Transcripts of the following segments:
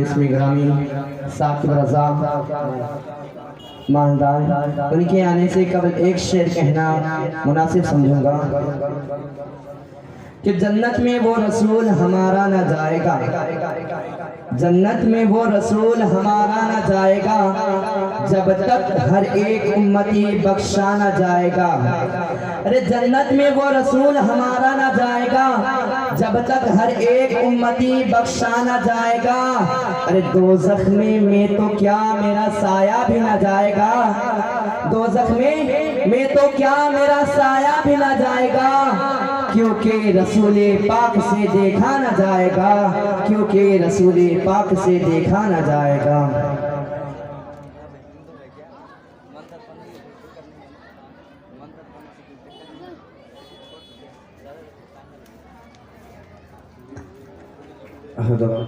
اس گرامی ثاقب رضا ماندار۔ ان کے آنے سے قبل ایک شعر کہنا مناسب سمجھوں گا کہ جنت میں وہ رسول ہمارا نہ جائے گا۔ جنت میں وہ رسول ہمارا نہ جائے گا۔ جب تک ہر ایک امتی بخشا نہ جائے گا۔ ارے جنت میں وہ رسول ہمارا نہ جائے گا۔ جب تک ہر ایک امتی بخشانا جائے گا، ارے دو زخمے میں تو کیا میرا سایہ بھی نہ جائے گا؟ دو زخمے میں تو کیا میرا سایہ بھی نہ جائے گا؟ کیونکہ رسول پاک سے دیکھا نہ جائے گا، کیونکہ رسول پاک سے دیکھا نہ جائے گا۔ Ahadam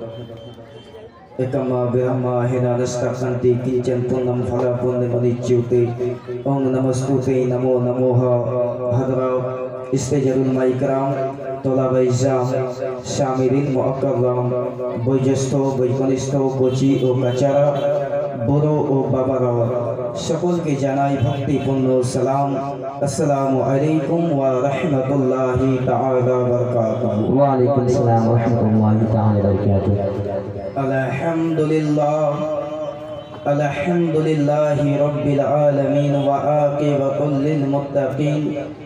Ekama Brahma Hina Nastakhanti Kichan Punam Phalapunne Manichyuti Om Namaskuti Namo Namoha Ahadam Istajarul Maikram Tolabaizam Shami Ritmo Akkaram Bajasto Bajkanisto Bochi O Kachara বড় ও বাবারা সকলকে জানাই ভক্তিপূর্ণ সালাম আসসালামু আলাইকুম ওয়া রাহমাতুল্লাহি তাআলা ওয়া বারাকাতুহু ওয়া আলাইকুম আসসালাম ওয়া রাহমাতুল্লাহি তাআলা ওয়া বারাকাতুহু আলহামদুলিল্লাহ الحمد لله رب العالمين وعاقبة للمتقين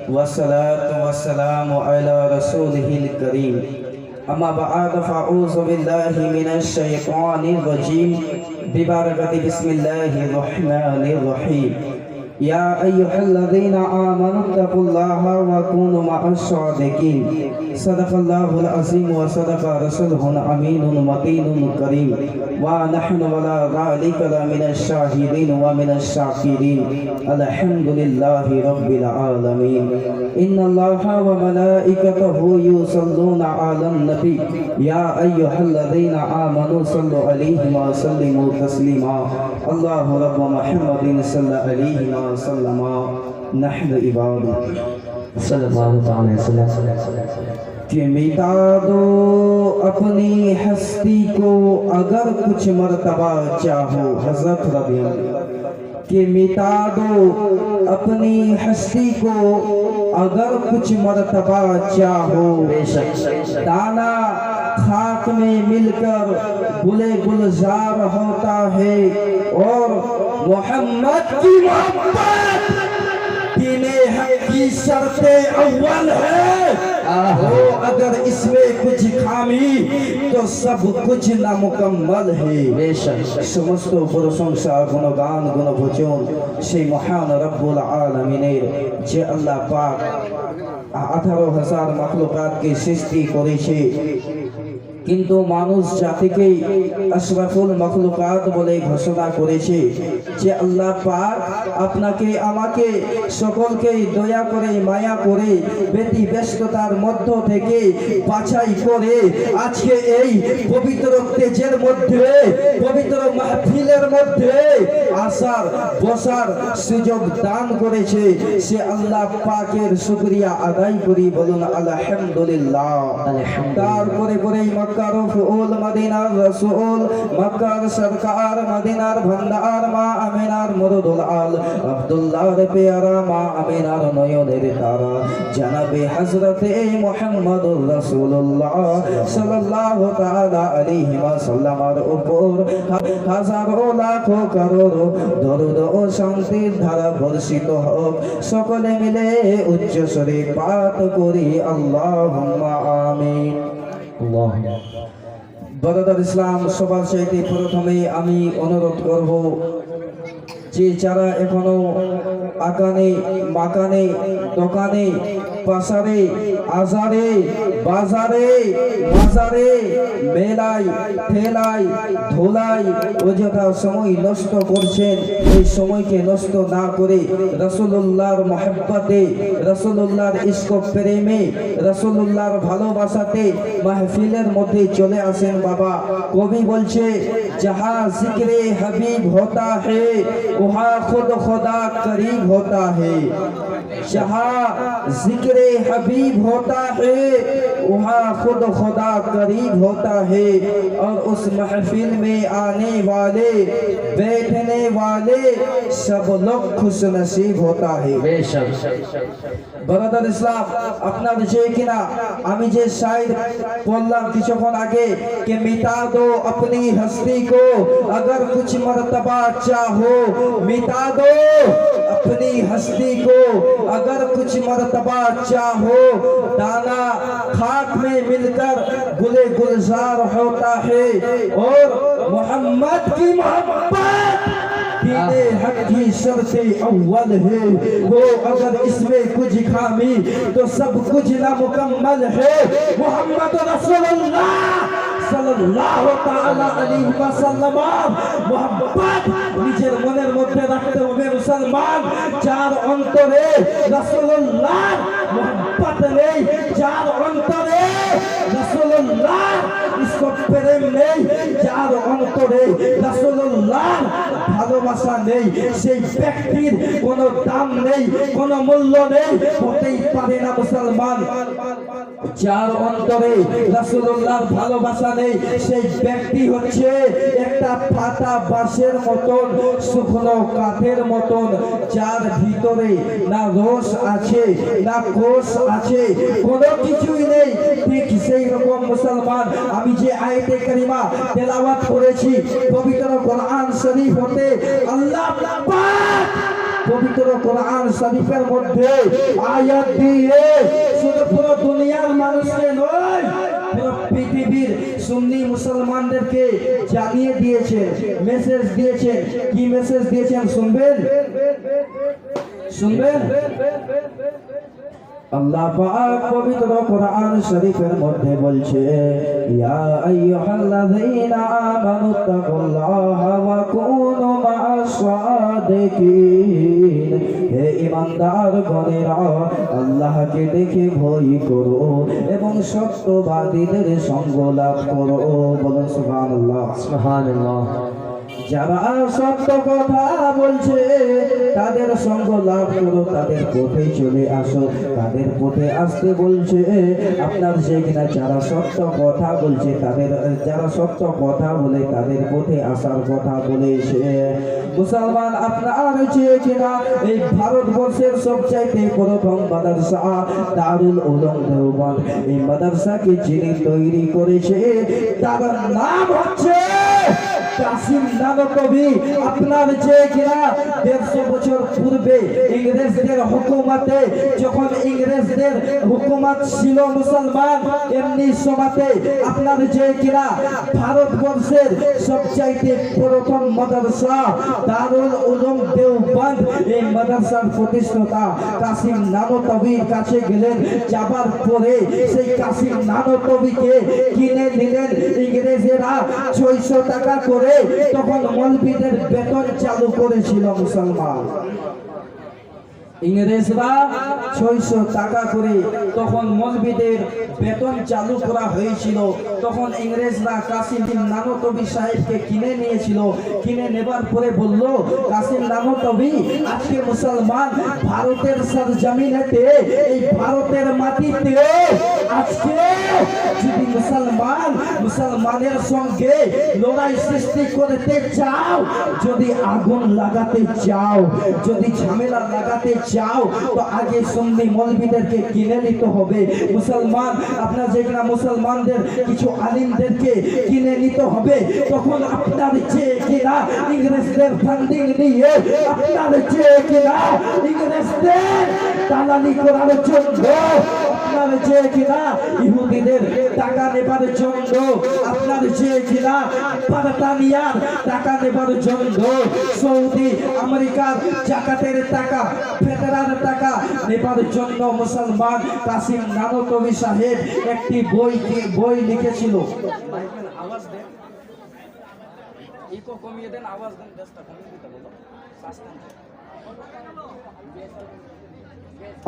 والصلاة والسلام على رسوله الكريم أما بعد فأعوذ بالله من الشيطان الرجيم. ببركة بسم الله الرحمن الرحيم. يا أيها الذين آمنوا اتقوا الله وكونوا مع الصادقين. صدق الله العظيم وصدق رسوله الأمين المتين الكريم. ونحن ولا ذلك من الشاهدين ومن الشاكرين. الحمد لله رب العالمين. إن الله وملائكته يصلون على النبي. يا أيها الذين آمنوا صلوا عليه وسلموا تسليما. الله رب محمد صلى عليه وسلم. وسلم. نحن عباد. صلی اللہ علیہ وسلم. کہ مٹا دو اپنی ہستی کو اگر کچھ مرتبہ چاہو، حضرت ربی کہ مٹا دو اپنی ہستی کو اگر کچھ مرتبہ چاہو، بے شک. دانا خاک میں مل کر گلے گلزار ہوتا ہے اور محمد کی محبت دینے حق کی شرط اول ہے۔ آہو اگر اس میں کچھ خامی تو سب کچھ نامکمل ہے۔ سمستو شک سمست گنگان گن بچون سے محان رب العالمینের যে আল্লাহ ہزار مخلوقات کی سستی সৃষ্টি করেছে কিন্তু মানুষ জাতিকেই আশরাফুল মখলুকাত বলে ঘোষণা করেছে যে আল্লাহ পাক আপনাকে আমাকে সকলকেই দয়া করে মায়া করে ব্যতি ব্যস্ততার মধ্য থেকে বাছাই করে আজকে এই পবিত্র তেজের মধ্যে পবিত্র মাহফিলের মধ্যে আসার বসার সুযোগ দান করেছে সে আল্লাহ পাকের শুকরিয়া আদায় করি বলুন আলহামদুলিল্লাহ। তারপরে পরে মক্কার ফুল মদিনার রসুল মক্কার সরকার মদিনার ভন্ডার মা আমিনার মরুদুল আল আব্দুল্লাহর পেয়ারা মা আমিনার নয়নের তারা জানাবে হযরতে মুহাম্মদুর রাসূলুল্লাহ সাল্লাল্লাহু তাআলা আলাইহি ওয়াসাল্লামের উপর হাজারো লাখো করোড় দরুদ ও শান্তির ধারা বর্ষিত হোক সকলে মিলে উচ্চ স্বরে পাঠ করি, আল্লাহুম্মা আমিন। আল্লাহ। বরদার ইসলাম সবার চাইতে প্রথমে আমি অনুরোধ করব যে যারা এখনও আকানে মাকানে, দোকানে পাশারে আজারে, বাজারে বাজারে, মেলায়, ঠেলায় ধোলাই অযথা সময় নষ্ট করছেন, এই সময়কে নষ্ট না করে রসুল্লাহর মহাব্বতে রসুল্লাহর ইস্ক প্রেমে রসুল্লাহর ভালোবাসাতে মাহফিলের মধ্যে চলে আসেন বাবা। কবি বলছে, যাহা জিক্রে হাবিব گہا خود خدا قریب ہوتا ہے۔ جہاں ذکر حبیب ہوتا ہے وہاں خود خدا قریب ہوتا ہے۔ اور اس محفل میں آنے والے بیٹھنے والے سب لوگ خوش نصیب ہوتا ہے۔ بے شک۔ برادر اسلام اپنا যে کنا আমি جے شاید বললাম কিছুক্ষণ আগে کہ مٹا دو اپنی ہستی کو۔ اگر کچھ مرتبہ چاہو مٹا دو اپنی ہستی کو۔ اگر کچھ مرتبہ چاہو دانا خاک میں مل کر گلے گلزار ہوتا ہے۔ اور محمد کی محبت دینے حق کی سب سے اول ہے۔ وہ اگر اس میں کچھ خامی تو سب کچھ نامکمل ہے۔ محمد رسول اللہ সাল্লাল্লাহু তাআলা আলাইহি ওয়াসাল্লাম মোহাম্মদ নিজের মনের মধ্যে রাখতে হবে মুসলমান। যার অন্তরে রাসূলুল্লাহ মোহাম্মদ নেই, যার অন্তরে রাসূলুল্লাহ ইসকো প্রেম নেই, যার অন্তরে রাসূলুল্লাহ ভালোবাসা নেই, সেই ব্যক্তির কোনো দাম নেই, কোনো মূল্য নেই, হতেই পারে না মুসলমান। যার অন্তরে রাসূলুল্লাহর ভালোবাসা নেই, সেই ব্যক্তি হচ্ছে একটা পাতা বাঁশের মতন, শুকনো কাঠের মতন, যার ভিতরে না রস আছে, না কোষ আছে, কোনো কিছুই নেই। ঠিক সেই রকম মুসলমান। আমি যে আয়াতে কারিমা তেলাওয়াত করেছি, পবিত্র কোরআন শরীফ হতে আল্লাহ পবিত্র কোরআন শরীফের মধ্যে আয়াত দিয়ে শুধু পুরো দুনিয়ার মানুষকে নয় পৃথিবীর সুন্নি মুসলমানদেরকে জানিয়ে দিয়েছে মেসেজ দিয়েছেন। কি মেসেজ দিয়েছেন শুনবেন? শুনবেন? আল্লাহ পাক পবিত্র কোরআন শরীফের মধ্যে বলছে, ইয়া আইয়ুহাল্লাযীনা আমানু তাকুল্লাহা ওয়া কুনু মা'আস সাদিকিন। হে ঈমানদার গণেরা, আল্লাহকে দেখে ভয় করো এবং সত্যবাদীদের সঙ্গ লাভ করো। বলুন সুবহানাল্লাহ। সুবহানাল্লাহ। যারা সত্য কথা বলছে, তাদের সঙ্গ লাভ করো, তাদের পথে চলে আসো, তাদের পথে আসতে বলছে, আপনার যে কিনা যারা সত্য কথা বলছে, তাদের, যারা সত্য কথা বলে, তাদের পথে আসার কথা বলেছে। মুসলমান, আপনার যে কিনা এই ভারতবর্ষের সবচাইতে প্রথম মাদ্রাসা, দারুল উলুম দেওবন্দ, এই মাদ্রাসাকে যিনি তৈরি করেছে, তার নাম হচ্ছে কাসিম নামক কবি আপনার যে কিনা দেড়শো বছর পূর্বে ইংরেজদের হুকুমতে, যখন ইংরেজদের হুকুমত ছিল মুসলমান, এমনি সমাতে আপনার যে কিনা ভারতবর্ষের সবচাইতে প্রথম মাদ্রাসা দারুল উলুম দেওবন্দ, এই মাদ্রাসার প্রতিষ্ঠাতা কাসিম নানতবির কাছে গেলেন। যাবার পরে সেই কাসিম নানতবিকে কিনে নিলেন ইংরেজেরা। ছয়শো টাকা করে তখন মলবিদের বেতন চালু করেছিল মুসলমান। ইংরেজরা ছয়শো টাকা করে তখন মলবিদের বেতন চালু করা হয়েছিল। তখন ইংরেজরা কাসিম নানতবি সাহেবকে কিনে নিয়েছিল। কিনে নেবার পরে বলল, কাসিম নানতবি আজকে মুসলমান ভারতের সরজমিনেতে, এই ভারতের মাটিতে আজকে যদি মুসলমান মুসলমানের সঙ্গে লড়াই সৃষ্টি করতে চাও, যদি আগুন লাগাতে চাও, যদি ঝামেলা লাগাতে চাও, তো আগে সুন্নি মলবিদেরকে কিনে নিতে হবে। মুসলমান, আপনার যেখানে মুসলমানদের, কিছু আলিমদেরকে কিনে নিতে হবে, তখন আপনার যে কিনা ইংরেজদের ফান্ডিং নিয়ে, আপনার যে কিনা ইংরেজদের দালালি করার জন্য আপনার যে কিনা ইহুদিদের টাকা নেবার জন্য, আপনার যে কিনা বারতানিয়ার টাকা নেবার জন্য, সৌদি, আমেরিকার জাকাতের টাকা ফেডারাল টাকা নেবার জন্য মুসলমান কাসিম নানতবি সাহেব একটি বই বই লিখেছিল। কমিয়ে দেন, আওয়াজ দেন দশটা কমিয়ে দিতে বলো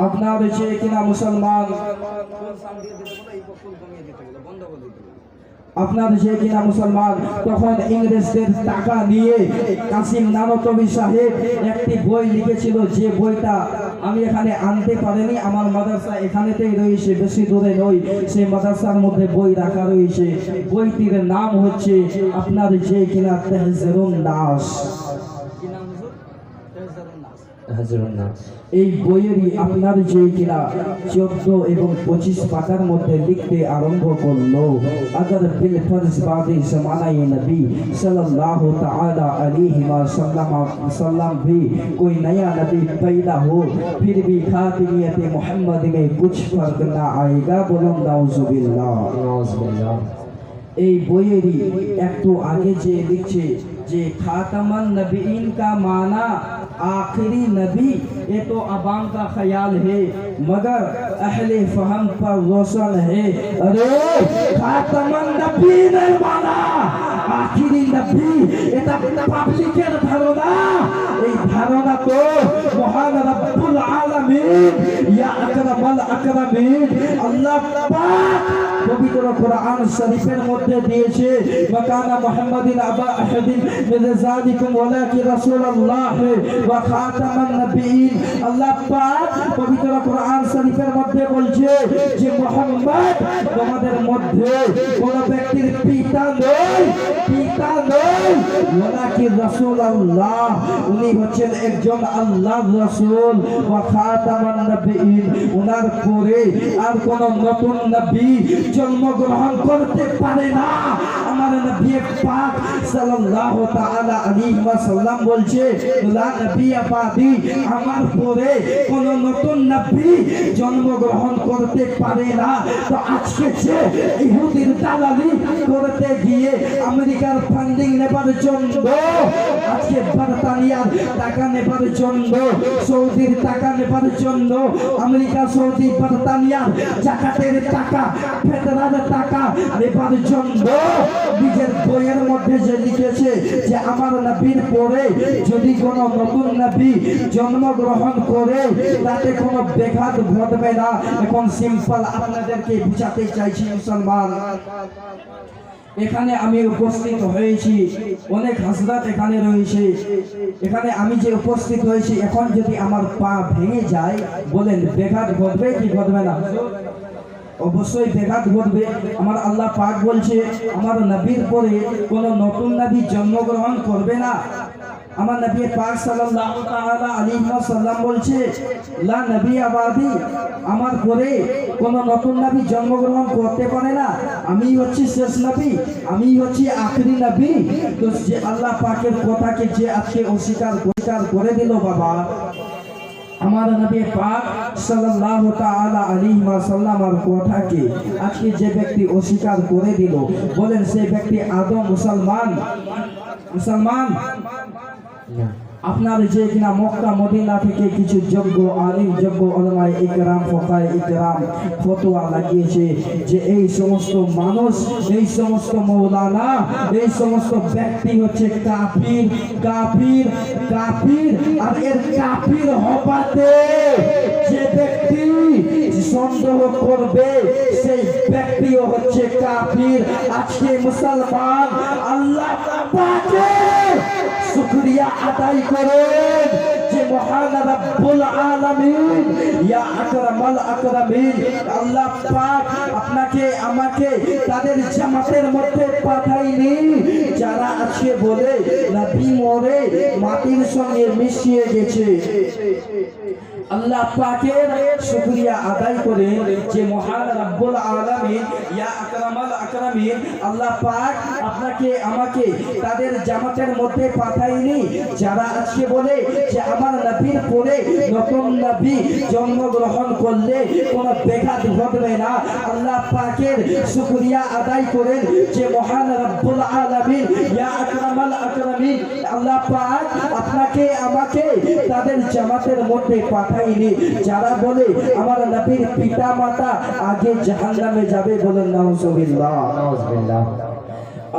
আপনার যে কিনা মুসলমান, আপনার যে কিনা মুসলমান, তখন ইংরেজদের টাকা নিয়ে কাসিম নানতবি সাহেব একটি বই লিখেছিল, যে বইটা আমি এখানে আনতে পারিনি, আমার মাদ্রাসা এখানেতেই রয়েছে, বেশি দূরে নই সেই মাদ্রাসার মধ্যে বই রাখা রয়েছে। বইটির নাম হচ্ছে, আপনার যে কিনা তেহজরুন দাস এই محمد میں کچھ فرق نہ آئے گا بلند نعوذ باللہ نعوذ باللہ এই বইয়েরই একটু আগে যে লিখছে যে খাতামান নবীন آخری نبی، یہ تو عوام کا خیال ہے، مگر اہل فہم پر روشن ہے۔ ارے خاتم نبی نہیں مانا۔ آخری نبی، یہ تب پاپلی کے دھرونا یہ دھرونا تو، مہان رب আল্লাহ শরীফের মধ্যে আল্লাহ বলছে যে মুহাম্মদ তোমাদের মধ্যে কোন ব্যক্তির পিতা নয় পিতা নয় ওয়ালাকি রাসূলুল্লাহ। উনি হচ্ছেন একজন আল্লাহর রাসূল। ওনার পরে আর কোন নতুন নবী জন্মগ্রহণ করতে পারে না। আমার নবী পাক সাল্লাল্লাহু তাআলা আলাইহি ওয়াসাল্লাম বলছে, লা নবী আবাদি আমার পরে কোন নতুন নবী জন্মগ্রহণ করতে পারে না। তো আজকে যে ইহুদির দালালি করতে গিয়ে আমেরিকার ফান্ডিং নেবার জন্য, আজকে বার্তানিয়ার টাকা নেবার জন্য, সৌদির টাকা নেবার জন্য, আমেরিকা, সৌদি, বার্তানিয়ার জাকাতের টাকা, ফেডারাল টাকা নেবার জন্য নিজের বইয়ের মধ্যে যে লিখেছে যে আমার নবীর পরে যদি কোনো নতুন নবী জন্মগ্রহণ করে, তাতে কোনো ব্যাঘাত ঘটবে না। এখন সিম্পল আপনাদেরকে বুঝাতে চাইছি মুসলমান। এখানে আমি উপস্থিত হয়েছি, অনেক হাসরাত এখানে রয়েছে। এখানে আমি যে উপস্থিত হয়েছি, এখন যদি আমার পা ভেঙে যায়, বলেন বেঘাত ঘটবে কি ঘটবে না? অবশ্যই বেঘাত ঘটবে। আমার আল্লাহ পাক বলছে, আমার নবীর পরে কোনো নতুন নবী জন্মগ্রহণ করবে না। আমার নবী পাক সাল্লাল্লাহু তাআলা বলছে, লা নবী আবাদি, আমার পরে কোন নতুন নবী জন্মগ্রহণ করতে পারে না। আমি হচ্ছি শেষ নবী, আমি হচ্ছি আখরি নবী। তো যে আল্লাহ পাকের কথাকে যে আজকে অস্বীকার অস্বীকার করে দিল বাবা। আমার নবী পাক সাল্লাল্লাহু তাআলা আলাইহি ওয়াসাল্লামের কথাকে আজকে যে ব্যক্তি অস্বীকার করে দিল বলেন সেই ব্যক্তি আদম মুসলমান মুসলমান না আপনার যে কিনা মক্কা, মদিনা থেকে কিছু যোগ্য আলিম, যোগ্য অলমায় ইকরাম, ফকায় ইকরাম ফতোয়া লাগিয়েছে যে এই সমস্ত মানুষ, এই সমস্ত মৌলানা, এই সমস্ত ব্যক্তি হচ্ছে কাফির কাফির কাফির, আর এর কাফির হবাতে যে ব্যক্তি সন্দেহ করবে, সেই ব্যক্তিও হচ্ছে কাফির। আজকে মুসলমান, আল্লাহ পাকের শুকরিয়া আদায় করেন পাক মাটির সঙ্গে মিশিয়ে গেছে। আল্লাহ পাকের শুকরিয়া আদায় করে যে মহান রব্বুল আলামিন। ইয়া আকরামাল আল্লাহ পাক আপনাকে, আমাকে তাদের জামাতের মধ্যে পাঠায়নি। যারা আজকে বলে যে আমার নবীর পরে নতুন নবী জন্মগ্রহণ করলে বেঘাত ঘটবে না, আল্লাহ পাকের আদায় করেন যে মহান রব্বুল আলামিন। আল্লাহ পাক আপনাকে, আমাকে তাদের জামাতের মধ্যে পাঠায়নি। যারা বলে আমার নবীর পিতা মাতা আগে জাহান্নামে যাবে বলেন নাউজুবিল্লাহ।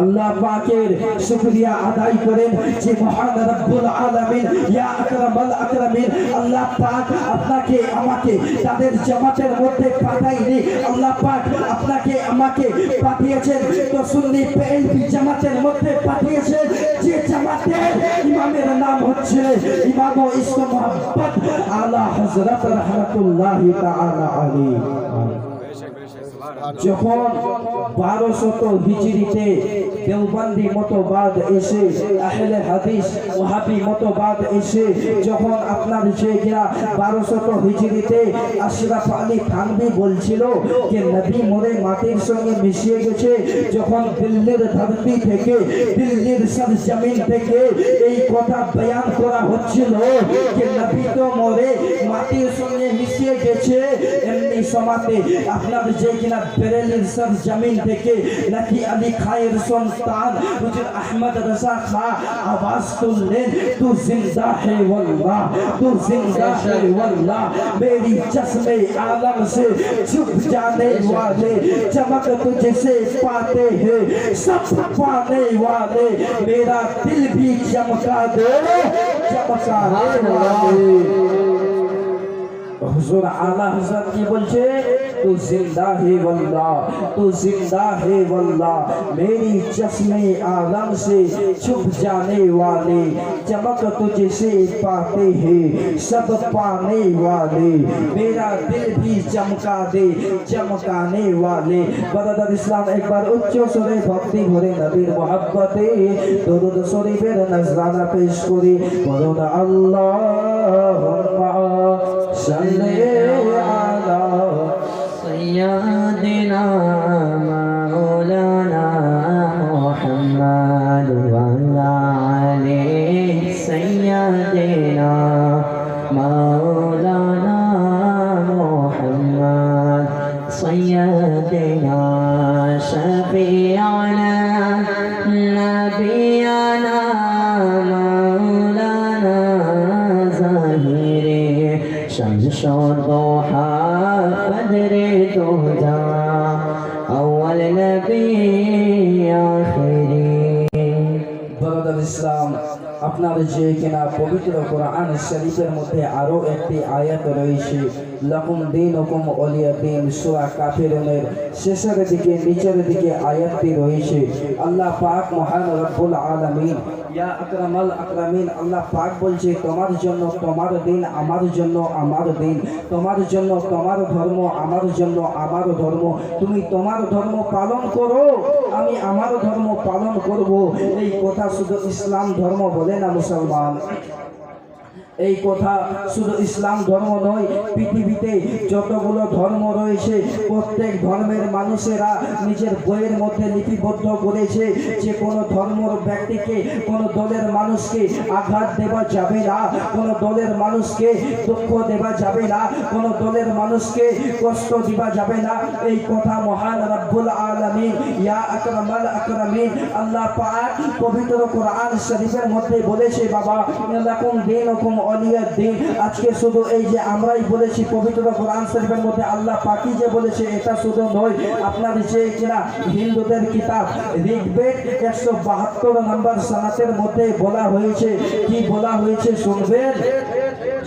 আল্লাহ পাকের শুকরিয়া আদায় করেন যে মহান রব্বুল আলামিন, ইয়া আকরামাল আকরামিন, আল্লাহ পাক আপনাকে, আমাকে তাদের জামাতের মধ্যে পাঠায়নি। আল্লাহ পাক আপনাকে, আমাকে পাঠিয়েছেন তো সুন্নি পেয়েন্টি জামাতের মধ্যে পাঠিয়েছেন, যে জামাতের ইমামের নাম হচ্ছে ইমাম ইসলাম মোহাম্মদ আলা হযরত রাহমাতুল্লাহি তাআলা আলাইহি। যখন বারোশত হিজড়িতে দেওবন্দি মতবাদ এসে, আহলে হাদিস ওহাবি মতবাদ এসে, যখন আপনার যে গিয়া বারোশত হিজড়িতে আশরাফ আলী থানবি বলছিল যে, নবী মরে মাটির সঙ্গে মিশিয়ে গেছে। যখন দিল্লির ধরতি থেকে, দিল্লির সরজমিন থেকে এই কথা বয়ান করা হচ্ছিল যে, নবী তো মরে মাটির সঙ্গে মিশিয়ে গেছে। এমনি সমাতে আপনার যে কিনা বেরেলির সর জমিন থেকে নাকি আলী খায়ের সন্তান হুজুর আহমদ রজা খা আওয়াজ তুললেন তু জিন্দা है वल्लाह तू जिंदा है वल्लाह मेरी चश्मे आलम से छुप जाने वाले चमक तुझसे पाते हैं सब पाने वाले मेरा दिल भी चमका दे चमकाने वाले حضور اعلیٰ حضرت کی بلچے تو زندہ ہے واللہ، تو زندہ ہے واللہ، میری چشم عالم سے چھپ جانے والے، چمک تجھ سے پاتے ہیں، سب پانے والے، میرا دل بھی چمکا دے، چمکانے والے۔ برادر اسلام، ایک بار اچھو سورے بھکتی بھرے نبیر محبت دو دو سوری پیر نظرانہ پیش کری برونا اللہ i'm the Sunday. ইসলাম। আপনার যে কিনা পবিত্র কোরআন শরীফের মধ্যে আরও একটি আয়াত রয়েছে, লকুম দিন হুকুম অলিয়া দিন সুরা কাফিরুনের শেষের দিকে, নিচের দিকে আয়াতটি রয়েছে, আল্লাহ পাক মহান রব্বুল আলামিন তোমার জন্য তোমার দিন আমার জন্য আমার দিন। তোমার জন্য তোমার ধর্ম আমার জন্য আমার ধর্ম। তুমি তোমার ধর্ম পালন করো। আমি আমার ধর্ম পালন করব। এই কথা শুধু ইসলাম ধর্ম বলে না মুসলমান। এই কথা শুধু ইসলাম ধর্ম নয়, পৃথিবীতে যতগুলো ধর্ম রয়েছে, প্রত্যেক ধর্মের মানুষেরা নিজের বইয়ের মধ্যে লিপিবদ্ধ করেছে যে কোনো ধর্মর ব্যক্তিকে, কোনো দলের মানুষকে আঘাত দেওয়া যাবে না, কোনো দলের মানুষকে দুঃখ দেওয়া যাবে না, কোনো দলের মানুষকে কষ্ট দেওয়া যাবে না। এই কথা মহান রব্বুল আলামিন, ইয়া আকরামাল আকরামিন, আল্লাহ পাক পবিত্র কোরআন শরীফের মধ্যে বলেছে, বাবা লাকুম দিনুকুম মহনীয় দিন। আজকে শুধু এই যে আমরাই বলেছি পবিত্র কোরআন শরীফের মধ্যে আল্লাহ পাকি যে বলেছে এটা শুধু নয় আপনার যে কিনা হিন্দুদের কিতাব ঋগ্বেদ একশো বাহাত্তর নম্বর সানাতের মধ্যে বলা হয়েছে। কি বলা হয়েছে শুনবেন?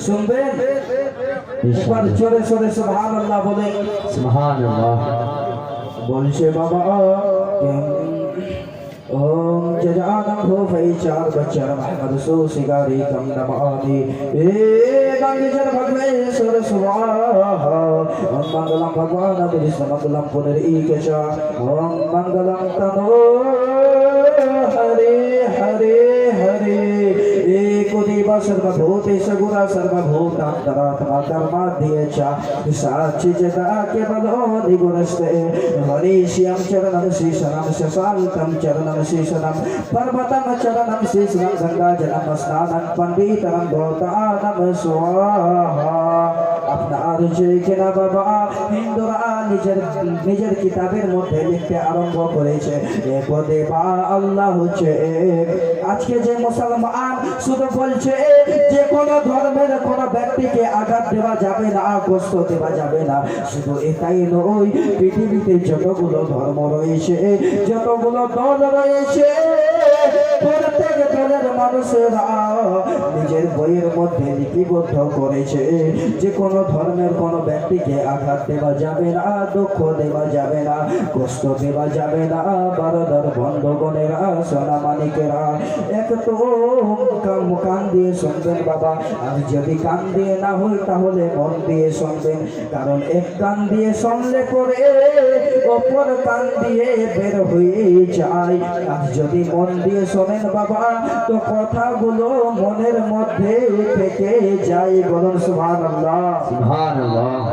শুনবেন? এবার জোরে সোরে সুবহান আল্লাহ বলে সুবহান বলছে বাবা কেমন Om jajanam ho vai char bachar mahad so sigari kam nam adi e gangi jan bhagveshwar swaha om mangalam bhagwan adi samagalam punar om mangalam tamo hari hari देव सर्वभूतेश गुरा सर्वभूतान्तरात्मा कर्माध्येच साक्षि जगता केवलो निगुणस्ते हरीश्यं चरणं शीशनं शशान्तं चरणं शीशनं पर्वतं चरणं शीशनं गङ्गाजलं स्नानं पण्डितं भूतानं स्वाहा নিজের কিতাবের মধ্যে লিখতে আরম্ভ করেছে। আল্লাহ হচ্ছে আজকে যে মুসলমান শুধু বলছে, যে কোন ধর্মের ব্যক্তিকে আঘাত দেওয়া যাবে না কষ্ট দেওয়া যাবে না। শুধু এটাই নয়, পৃথিবীতে যতগুলো ধর্ম রয়েছে, যতগুলো দল রয়েছে, প্রত্যেক দলের মানুষেরা বইয়ের মধ্যে লিপিবদ্ধ করেছে। যে কোনো ধর্মের কোনো ব্যক্তিকে আঘাত দেওয়া যাবে না, দুঃখ দেওয়া যাবে না, কষ্ট দেওয়া যাবে না, বারদার বন্ধগণেরা সোনা মানিকেরা এক তো কান দিয়ে শুনবেন বাবা, আর যদি কান দিয়ে না হয় তাহলে মন দিয়ে শুনবেন, কারণ এক কান দিয়ে শুনলে পরে অপর কান দিয়ে বের হয়ে যায়। আর যদি মন দিয়ে শোনেন বাবা, তো কথাগুলো মনের মধ্যে থেকে যায় বলুন সুবহানাল্লাহ। সুবহানাল্লাহ।